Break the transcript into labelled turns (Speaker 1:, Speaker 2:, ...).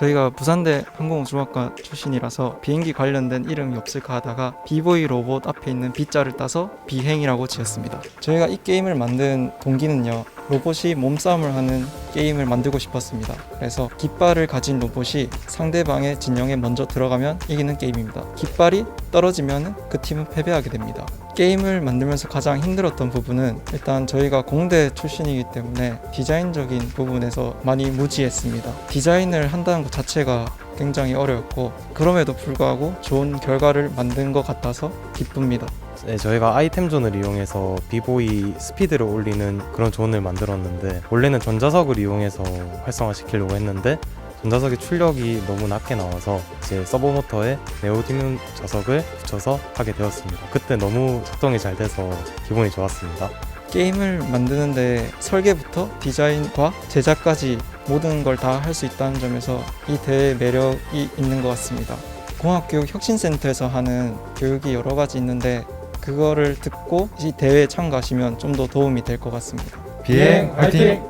Speaker 1: 저희가 부산대 항공우주학과 출신이라서 비행기 관련된 이름이 없을까 하다가 비보이 로봇 앞에 있는 B자를 따서 비행이라고 지었습니다. 저희가 이 게임을 만든 동기는요. 로봇이 몸싸움을 하는 게임을 만들고 싶었습니다. 그래서 깃발을 가진 로봇이 상대방의 진영에 먼저 들어가면 이기는 게임입니다. 깃발이 떨어지면 그 팀은 패배하게 됩니다. 게임을 만들면서 가장 힘들었던 부분은 일단 저희가 공대 출신이기 때문에 디자인적인 부분에서 많이 무지했습니다. 디자인을 한다는 것 자체가 굉장히 어려웠고 그럼에도 불구하고 좋은 결과를 만든 것 같아서 기쁩니다.
Speaker 2: 네, 저희가 아이템 존을 이용해서 비보이 스피드를 올리는 그런 존을 만들었는데 원래는 전자석을 이용해서 활성화시키려고 했는데 전자석의 출력이 너무 낮게 나와서 이제 서버 모터에 네오디뮴 자석을 붙여서 하게 되었습니다. 그때 너무 작동이 잘 돼서 기분이 좋았습니다.
Speaker 1: 게임을 만드는데 설계부터 디자인과 제작까지 모든 걸 다 할 수 있다는 점에서 이 대회의 매력이 있는 것 같습니다. 공학교육 혁신센터에서 하는 교육이 여러 가지 있는데 그거를 듣고 이 대회에 참가하시면 좀 더 도움이 될 것 같습니다.
Speaker 3: 비행 화이팅!